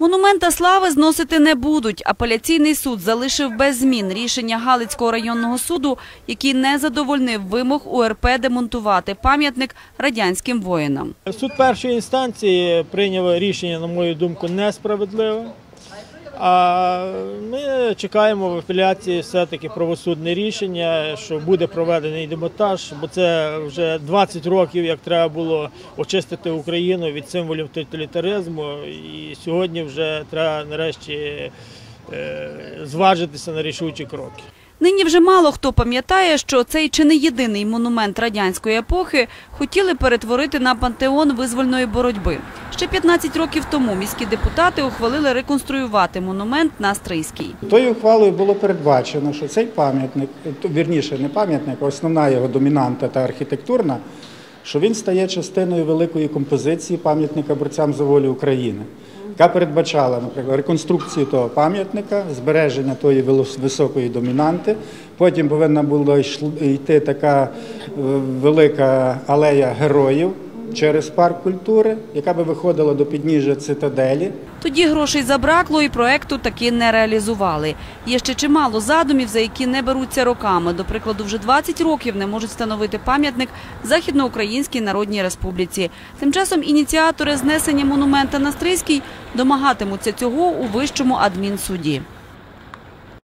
Монумента слави зносити не будуть. Апеляційний суд залишив без змін рішення Галицького районного суду, який не задовольнив вимог УРП демонтувати пам'ятник радянським воїнам. Суд першої інстанції прийняв рішення, на мою думку, несправедливе. А ми чекаємо в апеляції все-таки правосудне рішення, що буде проведений демонтаж, бо це вже 20 років, як треба було очистити Україну від символів тоталітаризму. І сьогодні вже треба нарешті е, зважитися на рішучі кроки. Нині вже мало хто пам'ятає, що цей чи не єдиний монумент радянської епохи хотіли перетворити на пантеон визвольної боротьби. Ще 15 років тому міські депутати ухвалили реконструювати монумент на Стрийській. Тою ухвалою було передбачено, що цей пам'ятник, то, вірніше, не пам'ятник, а основна його домінанта та архітектурна, що він стає частиною великої композиції пам'ятника борцям за волю України, яка передбачала, наприклад, реконструкцію того пам'ятника, збереження тої високої домінанти. Потім повинна була йти така е, велика алея героїв через парк культури, яка би виходила до підніжжя цитаделі. Тоді грошей забракло і проекту таки не реалізували. Є ще чимало задумів, за які не беруться роками. До прикладу, вже 20 років не можуть встановити пам'ятник Західноукраїнській Народній Республіці. Тим часом ініціатори знесення монумента на Стрийській домагатимуться цього у вищому адмінсуді.